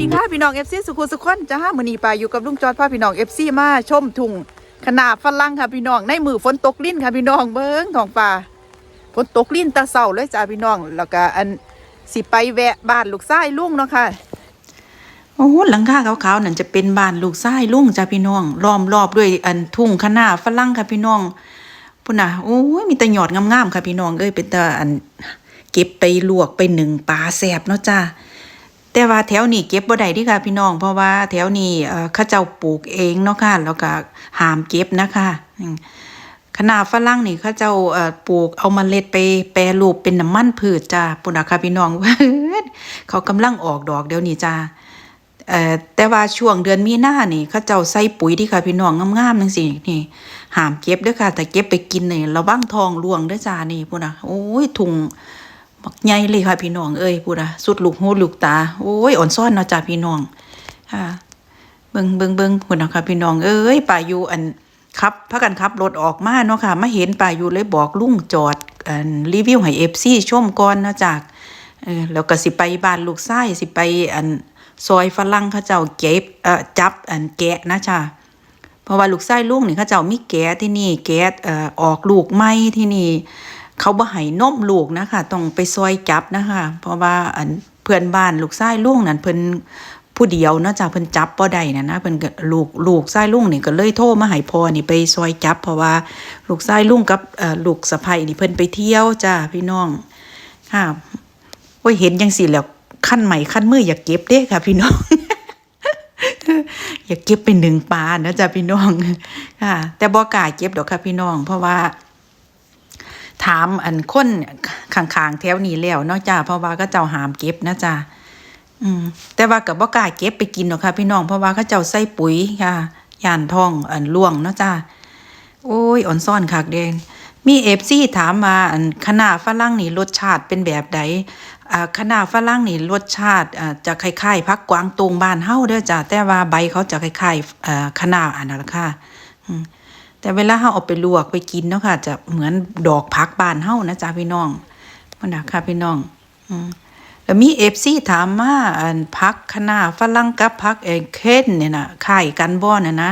ดีค่ะพี่น้องเอฟซีสุขุสุขคนจ้ามือนี้ปาอยู่กับลุงจอดพาพี่น้องเอฟซีมาชมทุ่งขนาดฝรั่งค่ะพี่น้องในมือฝนตกลิ้นค่ะพี่น้องเบิ้งท้องฟ้าฝนตกลิ้นตาเศร้าเลยจ้าพี่น้อง แล้วก็อันสิไปแวะบ้านลูกชายลุงเนาะค่ะโอ้หลังคาขาวๆนั่นจะเป็นบ้านลูกชายลุงจ้าพี่น้องล้อมรอบด้วยอันทุ่งคะน้าฝรั่งค่ะพี่น้องพุ่นน่ะโอ้ยมีแต่หยอดงามๆค่ะพี่น้องเอ้ยเป็นแต่อันเก็บไปลวกไปหนึ่งปลาแสบเนาะจ้า แต่ว่าแถวนี้เก็บบ่ได้ดิค่ะพี่น้อง เพราะว่าแถวนี้เอ่อเขาเจ้าปลูกเองเนาะค่ะแล้วก็ห้ามเก็บนะคะอืมคณะฝรั่งนี่เขาเจ้าปลูกเอาเล็ดไปแปรรูปเป็นน้ำมันพืชจ้าปุ่นน่ะค่ะพี่น้องเขากำลังออกดอกเดี๋ยวนี้จ้าแต่ว่าช่วงเดือนมีนานี่เขาเจ้าใส่ปุ๋ยที่ค่ะพี่น้องงามๆจังซี่นี่ห้ามเก็บด้อค่ะ แต่เก็บไปกินนี่ระวังทองร่วงด้อจ้านี่พุ่นะโอ้ยถุง บักใหญ่เลยค่ะพี่น้องเอ้ยพุ่นน่ะสุดลูกหูลูกตาโอ้ยอ่อนซ่อนเนาะจ้าพี่น้องค่ะ เบิ่งเบิ่งเบิ่งพุ่นน่ะค่ะพี่น้องเอ้ยป่าอยู่อันขับพากันขับรถออกมาเนาะค่ะมาเห็นป่าอยู่เลยบอกลุงจอดอันรีวิวให้ FC ชมก่อนเนาะจากเออแล้วก็สิไปบ้านลูกชายสิไปอันซอยฝรั่งเขาเจ้าเก็บเอ่อจับอันแกะนะจ้าเพราะว่าลูกชายลุงนี่เขาเจ้ามีแกะที่นี่แกะเอ่อออกลูกใหม่ที่นี่ เขาบ่ให้นมลูกนะคะต้องไปซอยจับนะคะ เพราะว่าอันเพื่อนบ้านลูกชายลุงนั่นเพิ่นผู้เดียวนาะจ้ะเพิ่นจับบ่ได้นะนะเพิ่นก็ลูกลูกชายลุงนี่ก็เลยโทรมาให้พ่อนี่ไปซอยจับ เพราะว่าลูกชายลุงกับเอ่อลูกสะใภ้นี่เพิ่นไปเที่ยวจ้าพี่น้องค่ะโอ้ยเห็นจังสิแล้วขั้นใหม่ขั้นมืออย่าเก็บเด้ค่ะ พี่น้องอย่าเก็บเป็นหนึ่งปลานะจ๊ะพี่น้องค่ะ แต่บ่กล้าเก็บดอกค่ะพี่น้อง เพราะว่า ถามอันคนข้างๆแถวนี้แล้วเนาะจ้าเพราะว่าก็เจ้าหามเก็บนะจ้าอืม แต่ว่ากับบ่กล้าเก็บไปกินหรอกค่ะ พี่น้องเพราะว่าเขาเจ้าใส่ปุ๋ยค่ะย่านทองอันล่วงเนาะจ้าโอ้ยอ่อนซ่อนคักเดนมีเอฟซีถามมาอันคณะฝรั่งนี่รสชาติเป็นแบบใดอ่าคณะฝรั่งนี่รสชาติอ่าจะคล้ายๆพักกวางตุงบ้านเฮาเด้อจ้าแต่ว่าใบเขาจะคล้ายๆอ่าคณะอันนั้นละค่ะอืม แต่เวลาเราเอาไปลวกไปกินเนาะค่ะ จะเหมือนดอกพักบานเฮานะจ๊ะพี่น้องมันนะค่ะพี่น้อง อืมแล้วมีเอฟซีถามมาอันพักคะน้าฝรั่งกับพักเอเคนเนี่ยนะคล้ายกันบ่อนะนะ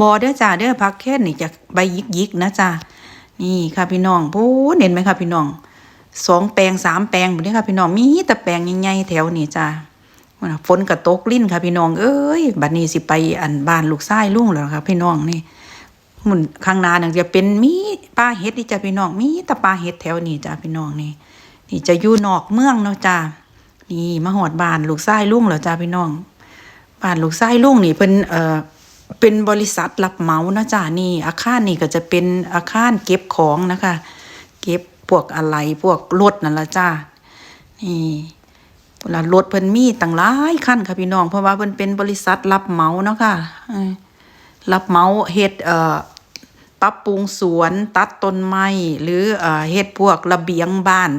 บ่อเด้อจ้าเด้อพักเคนนี่จะใบยิกๆนะจ้านี่ค่ะพี่น้องพูดเห็นไหมค่ะพี่น้องสองแปลงสามแปลงแบบนี้ค่ะพี่น้องมีแต่แปลงใหญ่ๆแถวนี้จ้าว่าน่ะฝนก็ตกลิ้นค่ะพี่น้อง เอ้ยบัดนี้สิไปอันบ้านลูกชายลุงแล้วค่ะพี่น้องนี่ หมุนข้างหน้านั่นจะเป็นมีปลาเห็ดนี่จ้ะพี่น้องมีแต่ปลาเห็ดแถวนี้จ้ะพี่น้องนี่นี่จะอยู่นอกเมืองเนาะจ้านี่มาหอดบานลูกชายลุงแล้วจ้าพี่น้องบานลูกชายลุงนี่เป็นเอ่อเป็นบริษัทรับเหมานะจ้านี่ อาคารนี่ก็จะเป็นอาคารเก็บของนะคะ เก็บพวกอะไรพวกรถนั่นละจ้านี่เวลารถเพิ่นมีตั้งหลายคันค่ะพี่น้อง เพราะว่าเพิ่นเป็นบริษัทรับเหมาเนาะค่ะรับเหมาเฮ็ดเอ่อ ปรับปรุงสวนตัดต้นไม้หรือเฮ็ดพวกระเบียงบ้าน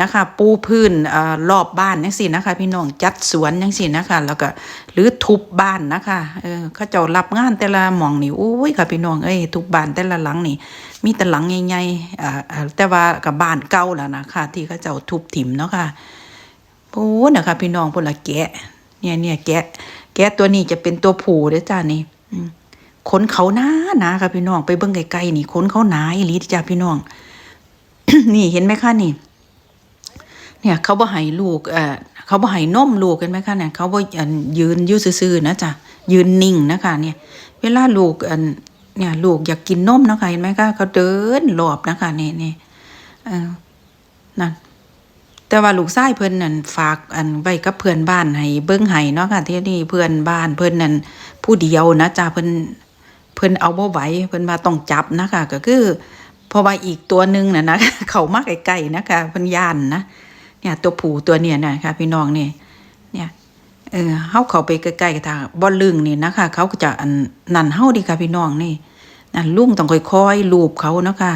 นะคะ ปูพื้นอรอบบ้านจังซี่นะคะ พี่น้องจัดสวนจังซี่นะคะ แล้วก็หรือทุบบ้านนะคะเออเขาเจ้ารับงานแต่ละหม่องนี่โอ้ยค่ะพี่น้องเอ้ยทุบบ้านแต่ละหลังนี่ มีแต่หลังใหญ่ๆอ่าอ่แต่ว่ากับบ้านเก่าแล้วนะคะที่เขาเจ้าทุบถิ่มเนาะค่ะโอ้นะคะพี่น้องพวกละแกะ เนี่ยเนี่ยแกะ แกะตัวนี้จะเป็นตัวผู้เด้อจ้านี่อื ขนเขาหนาหนาค่ะพี่น้อง ไปเบิ่งไกลๆนี่ขนเขาหนาอีหลีจ้าพี่น้อง นี่เห็นไหมคะนี่ เนี่ยเขาบ่ให้ลูกเอ่อเขาบ่ให้นมลูกเห็นไหมคะเนี่ยเขาบ่อันยืนอซื่อๆนะจ้ะยืนนิ่งนะคะ เนี่ย เวลาลูกอันเนี่ย ลูกอยากกินนมนะคะเห็นไหมคะเขาเดินรอบนะคะนี่นี่เออนั่นแต่ว่าลูกชายเพิ่นนั่นฝากอันไว้กับเพื่อนบ้านให้เบิ่งให้เนาะค่ะที่นี่เพื่อนบ้านเพิ่นนั่นผู้เดียวนะจ้าเพิ่น เพิ่นเอาบ่ไหวเพิ่นว่าต้องจับนะคะก็คือเพราะว่าอีกตัวหนึงน่ะนะเขามาใกลๆนะคะเพิ่นย่านนะเนี่ยตัวผู้ตัวเนี่ยนะคะพี่น้องนี่เนี่ยเออเฮาเข้าไปใกล้ๆกับทางบ่ลึงนี่นะคะ เขาก็จะอันนั่นเฮาดีค่ะพี่น้องนี่นั่นลุงต้องค่อยๆลูบเขานะคะ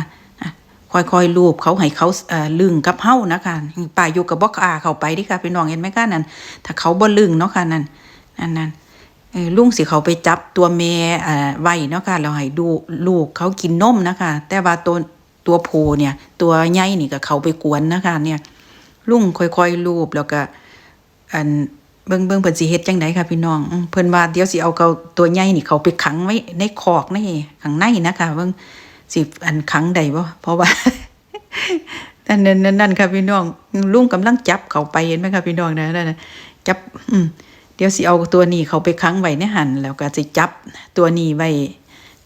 ค่อยๆลูบเขาให้เขาเอ่อลึงกับเฮานะคะป่าอยู่กับบอกอาเข้าไปดิค่ะพี่น้องเห็นไหมคะนั่นถ้าเขาบ่ลึงเนาะค่ะนั่นนั่นนั่น ลุงสิเขาไปจับตัวแม่เอ่อไว้เนาะค่ะแล้วให้ดูลูกเขากินนมนะคะแต่ว่าตัวตัวผู้เนี่ย ตัวใหญ่นี่ก็เขาไปกวนนะคะ เนี่ยลุงค่อยๆลูบแล้วก็อันเบิ่งเบิ่งเพิ่นสิเฮ็ดจังไดค่ะพี่น้องเพิ่นว่าเดี๋ยวสิเอาเกาตัวใหญ่นี่เขาไปขังไว้ในคอกในข้างในนะคะเบิ่งสิอันขังได้บ่เพราะว่านั่นนั่นนั่นค่ะพี่น้องลุงกำลังจับเขาไปเห็นไหมค่ะพี่น้องนะนั่นจับอืม เดี๋ยวสิเอาตัวนี้เขาไปขังไว้ในหันแล้วก็สิจับตัวนี้ไว้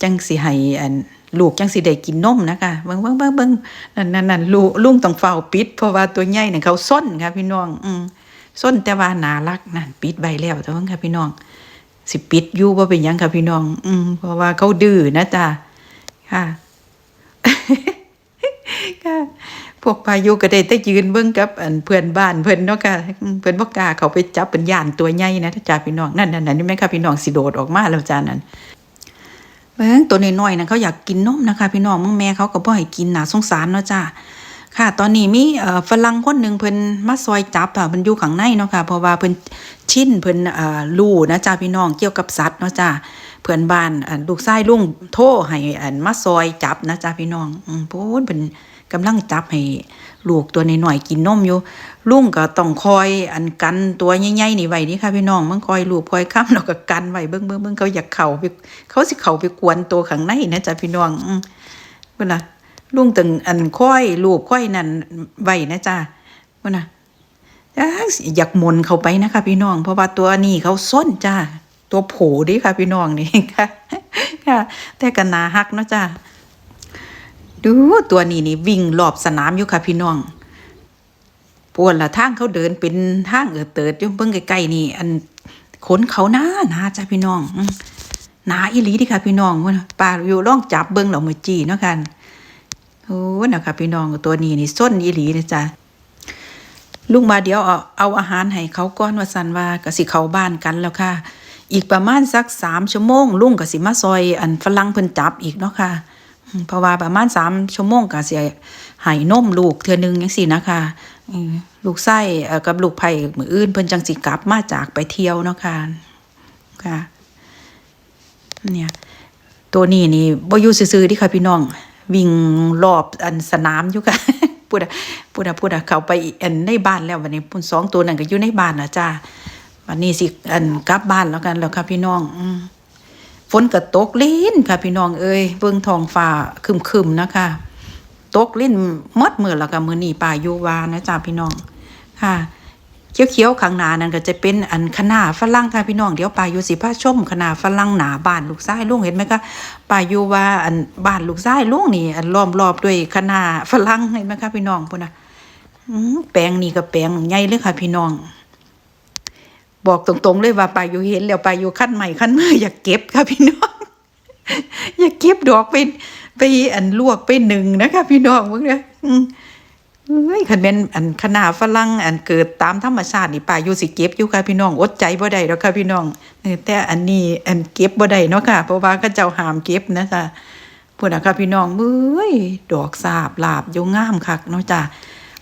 จังสิให้อันลูกจังสิได้กินนมนะคะเบิ่งเบิ่งเบิ่งเบิ่งนั่นนั่นนั่นลูกลุงต้องเฝ้าปิด เพราะว่าตัวใหญ่เนี่ยเขาส้นค่ะพี่น้อง อืมส้นแต่ว่าน่ารักนั่นปิดใบแล้วแต่ว่าค่ะพี่น้อง สิปิดอยู่บ่เป็นยังค่ะพี่น้อง อืมเพราะว่าเขาดื้อนะจ๊ะค่ะค่ะ พวกพายุก็ได้แต่ยืนเบิ่งกับอันเพื่อนบ้านเพิ่อนเนาะค่ะเพิ่อนบ่กาเขาไปจับเป็นย่านตัวใหญ่นะจ้าพี่น้องนั่นนั่นนั่นนี่แม่ค่ะพี่น้องสิโดดออกมาแล้วจ้านั่นเบิ่งตัวน้อยๆนะเขาอยากกินนมนะคะ พี่น้องมึงแม่เขาก็บ่ให้กินน่าสงสารเนาะจ้าค่ะ ตอนนี้มีฝรั่งคนหนึ่งเพิ่นมาซอยจับค่ะเพิ่นอยู่ข้างในเนาะค่ะเพราะว่าเพิ่นชินเพิ่นเอ่นะจ้าพี่น้องเกี่ยวกับสัตว์เนาะจ้าเพื่อนบ้านลูกชายลุงโทรให้มาซอยจับนะจ้าพี่น้องอืมพูนเพิ่น กำลังจับให้ลูกตัวน้อยๆกินนมอยู่ลุงก็ต้องคอยอันกันตัวใหญ่ๆนี่ไว้นี่ค่ะพี่น้องมันคอยลูบคอยค้ำแล้วก็กันไว้เบิ่งเบิ่งเบิ่งเขาอยากเข้าไปเขาสิเข้าไปกวนตัวข้างในนะจ๊ะพี่น้องอืมเพิ่นน่ะลุงตึงอันคอยลูบคอยนั่นไว้นะจ๊ะเพิ่นนะอยากหมนเข้าไปนะคะพี่น้อง เพราะว่าตัวนี้เขาส้นจ้าตัวโผดิค่ะพี่น้องนี่ค่ะค่ะแต่ก็น่าฮักเนาะจ้า ดูตัวนี้นี่วิ่งรอบสนามอยู่ค่ะพี่น้องปวดละทางเขาเดินเป็นทางเออเติดอยู่เบิ่งใกล้ๆนี่ อันขนเขาหนาหนาจ้ะพี่น้องหนาอีหลีดิค่ะพี่น้องว่าปลาอยู่ล่องจับเบิ่งเหล่ามือจีเนาะกันโอ้นะคะพี่น้องตัวนี้นี่ส้นอีหลีนะจ๊ะลุงมาเดี๋ยวเอาเอาอาหารให้เขาก้อนว่าสันว่ากสิเขาบ้านกันแล้วค่ะ อีกประมาณสักสามชั่วโมงลุงกสิมาซอย อันฝรั่งเพิ่นจับอีกเนาะค่ะ เพราะว่าประมาณสามชั่วโมงก็สิให้นมลูกเทื่อหนึงจังซี่นะคะลูกไส้กับลูกไผ่มืออื่นเพิ่นจังสิกลับมาจากไปเที่ยวเนาะค่ะค่ะเนี่ยตัวนี้นี่บ่อยู่ซื่อๆเดิค่ะพี่น้อง วิ่งรอบอันสนามอยู่ค่ะพูดอะพูดอะพูดอะเขาไปอันในบ้านแล้ววันนี้ปุ่นสองตัวนั่นก็อยู่ในบ้านนะจ้าวันนี้สิอันกลับบ้านแล้วกันแล้วค่ะพี่น้อง อื ฝนก็ตกลิ้นค่ะพี่น้องเอ้ยเบิ่งทองฟ้าคึมๆนะคะตกลิ้นมดมือแล้วก็มื้อนีป่าอยู่วานะจ๊ะพี่น้องค่ะเขียวๆข้างหน้านั่นก็จะเป็นอันคะน้าฝรั่งค่ะพี่น้องเดี๋ยวป่าอยู่สิพาชมคะน้าฝรั่งหนาบ้านลูกชายลุงเห็นไหมคะป่าอยู่ว่าอันบ้านลูกชายลุงนี่อันล้อมรอบด้วยคะน้าฝรั่งเห็นไหมคะพี่น้องพุ่นน่ะแปลงนี่ก็แปลงใหญ่เลยค่ะพี่น้อง บอกตรงๆเลยว่าปาอยู่เห็นแล้วปาอยู่ขั้นใหม่ขั้นมืออยากเก็บค่ะพี่น้อง อยากเก็บดอกไปไปอันลวกไปหนึ่งนะคะพี่น้องมึงเนี่ยเอ้ยคันเป็นอันคณะฝรั่งอันเกิดตามธรรมชาตินี่ป่าอยู่สิเก็บอยู่ค่ะพี่น้องอดใจบ่ได้ดอกค่ะพี่น้องแต่อันนี้อันเก็บบ่ได้เนาะค่ะ เพราะว่าเขาเจ้าห้ามเก็บนะจ๊ะพูดนะค่ะพี่น้องเอ้ยดอกสาบลาบอยู่งามคักเนาะจ้ะ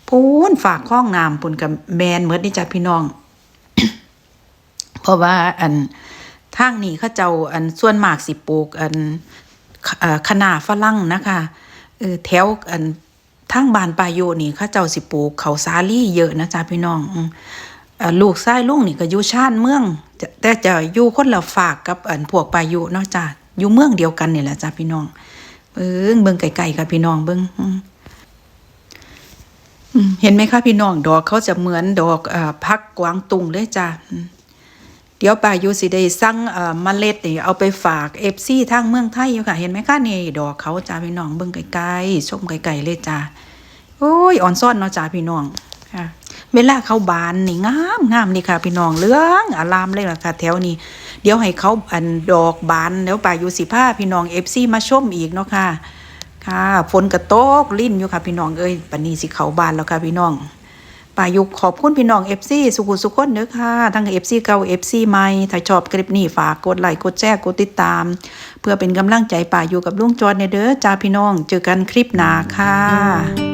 พูนฝากข้องน้ำปุ่นกับแมนเมือนี่จ้ะพี่น้อง เพราะว่าอันทางนี้เขาเจ้าอันส่วนมากสิปลูกอันเอ่อคะน้าฝรั่งนะคะเออแถวอันทางบานปายโยนี่เขาเจ้าสิปลูกเขาวสาลี่เยอะนะจ๊ะพี่น้องอลูกชายลุงนี่ก็อยู่ชานเมืองแต่จะอยู่คนละฝากกับอันพวกปาโยเนาะจ้ะอยู่เมืองเดียวกันนี่แหละจ้ะพี่น้องเบิ่งเบิ่งไกลๆค่ะพี่น้องเบิ่งเห็นไหมคะพี่น้องดอกเขาจะเหมือนดอกพักกวางตุงเลยจ้ะ เดี๋ยวปายุสิได้สั่งเอ่อเมล็ดนี่เอาไปฝากเอฟซีทางเมืองไทยอยู่ค่ะ เห็นไหมคะนี่ดอกเขาจ้าพี่น้องเบิ่งไกลๆชมไกลๆเลยจ้าโอ้ยอ่อนซ่อนเนาะจ้าพี่น้องค่ะเวลาเขาบานนี่งามงามนี่ค่ะ พี่น้องเหลืองอารามเลยล่ะค่ะแถวนี้ เดี๋ยวให้เขาอันดอกบานแล้วปายุสิพาพี่น้องเอฟซีมาชมอีกเนาะค่ะ ค่ะฝนกระตกลิ้นอยู่ค่ะ พี่น้องเอ้ยปันนี้สิเขาบานแล้วค่ะพี่น้อง ป่ายุกขอบคุณพี่น้องเอฟซีสุขุสุขคนเด้อค่ะทั้งเอฟซีเก่าเอฟซีใหม่ถ้าชอบคลิปนี้ฝากกดไลค์กดแชร์กดติดตาม เพื่อเป็นกำลังใจป่าอยู่กับลุงจอดในเด้อจ้าพี่น้องเจอกันคลิปหน้าค่ะ